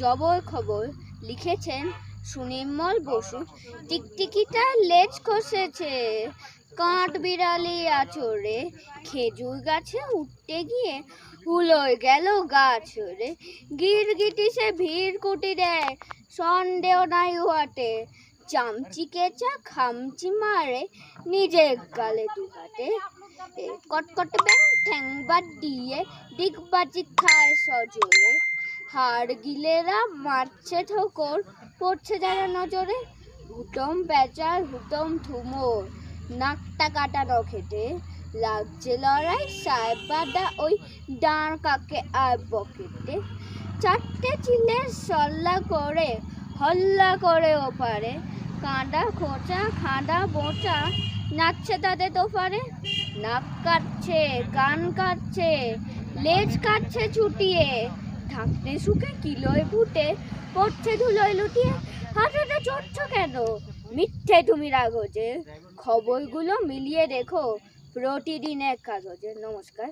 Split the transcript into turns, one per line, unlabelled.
জবর খবর লিখেছেন সুনির্মল বসু। টিকটিকিটা লেজ কষেছে। কাঠ বিড়ালি আচরে খেজুর গাছে উঠতে গিয়ে হুলোয় গেল গাছ রে গিরগিটি সে ভিড় কুটি দেয়, সন্দেহ নাই উহাতে চামচি কেচা খামচি মারে নিজের গালে দুহাতে। এ কটকট ব্যাং ঠ্যাংবাদ দিয়ে ডিগবাজি খায় সজোরে। হাড় গিলেরা মারছে ঠোকর, পড়ছে যারা নজরে। হুতম পেঁচার হুতম থুমোর নাকটা কাটানো খেটে। লাগছে লড়াই সাহেবাদা ওই ডাঁড় কাকে আর বকেটে। চারটে চিলের সল্লা করে, হল্লা করে ওপারে। কাঁদা খোঁচা, খাঁদা বোঁচা নাচছে তাদের দোপারে নাক কাটছে, কান কাটছে, লেজ কাটছে ছুটিয়ে। ঢাকতে শুকে কিলোয় ফুটে পড়ছে ধুলোয় লুটিয়ে, হাঁটাটা চড়ছ কেন? মিথ্যে তুমি রাগজে। খবরগুলো মিলিয়ে দেখো প্রতিদিন এক কাগজে। নমস্কার।